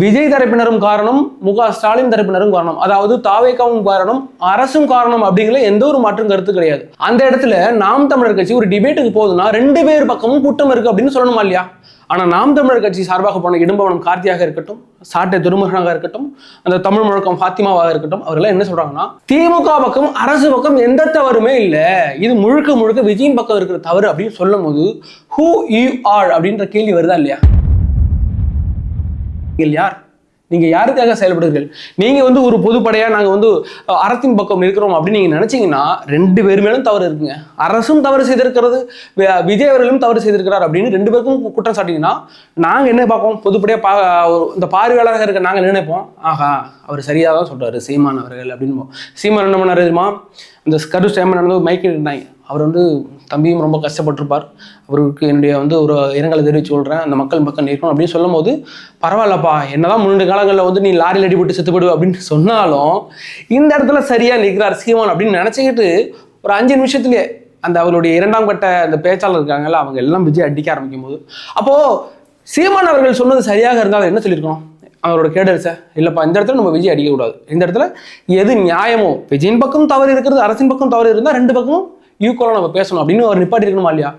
விஜய் தரப்பினரும் காரணம் மு க ஸ்டாலின் தரப்பினரும் காரணம். அதாவது தாவேக்காவும் காரணம் அரசும் காரணம் அப்படிங்கிற எந்த ஒரு மாற்றும் கருத்து கிடையாது. அந்த இடத்துல நாம் தமிழர் கட்சி ஒரு டிபேட்டுக்கு போகுதுன்னா ரெண்டு பேர் பக்கமும் கூட்டம் இருக்கு அப்படின்னு சொல்லணுமா இல்லையா? ஆனால் நாம் தமிழர் கட்சி சார்பாக போன இடும்பவனம் கார்த்தியாக இருக்கட்டும் சாட்டை துருமுகனாக இருக்கட்டும் அந்த தமிழ் முழக்கம் ஃபாத்திமாவாக இருக்கட்டும் அவரெல்லாம் என்ன சொல்றாங்கன்னா திமுக பக்கம் அரசு பக்கம் எந்த தவறுமே இல்லை. இது முழுக்க முழுக்க விஜயின் பக்கம் இருக்கிற தவறு அப்படின்னு சொல்லும் போது ஹூ யூ ஆர் அப்படின்ற கேள்வி வருதா இல்லையா? நீங்கள் யார்? நீங்கள் யாருக்காக செயல்படுகிறீர்கள்? நீங்கள் வந்து ஒரு பொதுப்படையாக நாங்கள் வந்து அறத்தின் பக்கம் இருக்கிறோம் அப்படின்னு நீங்கள் நினச்சிங்கன்னா ரெண்டு பேர் மேலும் தவறு இருக்குங்க. அரசும் தவறு செய்திருக்கிறது விஜய் அவர்களும் தவறு செய்திருக்கிறார் அப்படின்னு ரெண்டு பேருக்கும் குற்றம் சாட்டிங்கன்னா நாங்கள் என்ன பார்ப்போம்? பொதுப்படையாக பா இந்த பார்வையாளராக இருக்க நாங்கள் நினைப்போம். ஆஹா அவர் சரியாக தான் சொல்கிறார் சீமான் அவர்கள் அப்படின்னு. சீமான் என்ன பண்ணார் தெரியுமா? இந்த கரு ஸ்டேமன் நடந்து மைக்கில் இருந்தாங்க அவர் வந்து தம்பியும் ரொம்ப கஷ்டப்பட்டிருப்பார். அவருக்கு என்னுடைய வந்து ஒரு இரங்கலை தெரிவித்து சொல்கிறேன் அந்த மக்கள் பக்கம் நிற்கணும் அப்படின்னு சொல்லும்போது பரவாயில்லப்பா என்னதான் முன்னெண்டு காலங்களில் வந்து நீ லாரியில் அடிபட்டு செத்துப்படு அப்படின்னு சொன்னாலும் இந்த இடத்துல சரியாக நிற்கிறார் சீமான் அப்படின்னு நினச்சிக்கிட்டு ஒரு அஞ்சு நிமிஷத்துலேயே அந்த அவருடைய இரண்டாம் கட்ட அந்த பேச்சாளர் இருக்காங்கல்ல அவங்க எல்லாம் விஜய் அடிக்க ஆரம்பிக்கும் போது அப்போது சீமான் அவர்கள் சொன்னது சரியாக இருந்தால் என்ன சொல்லியிருக்கணும்? அவரோட கேடல்ஸை இல்லைப்பா இந்த இடத்துல நம்ம விஜய் அடிக்கக்கூடாது. இந்த இடத்துல எது நியாயமோ விஜயின் பக்கம் தவறு இருக்கிறது அரசின் பக்கம் தவறு இருந்தால் ரெண்டு பக்கமும் ஈக்குவலாக நம்ம பேசணும் அப்படின்னு அவர் நிப்பாட்டி இருக்கணுமா இல்லையா?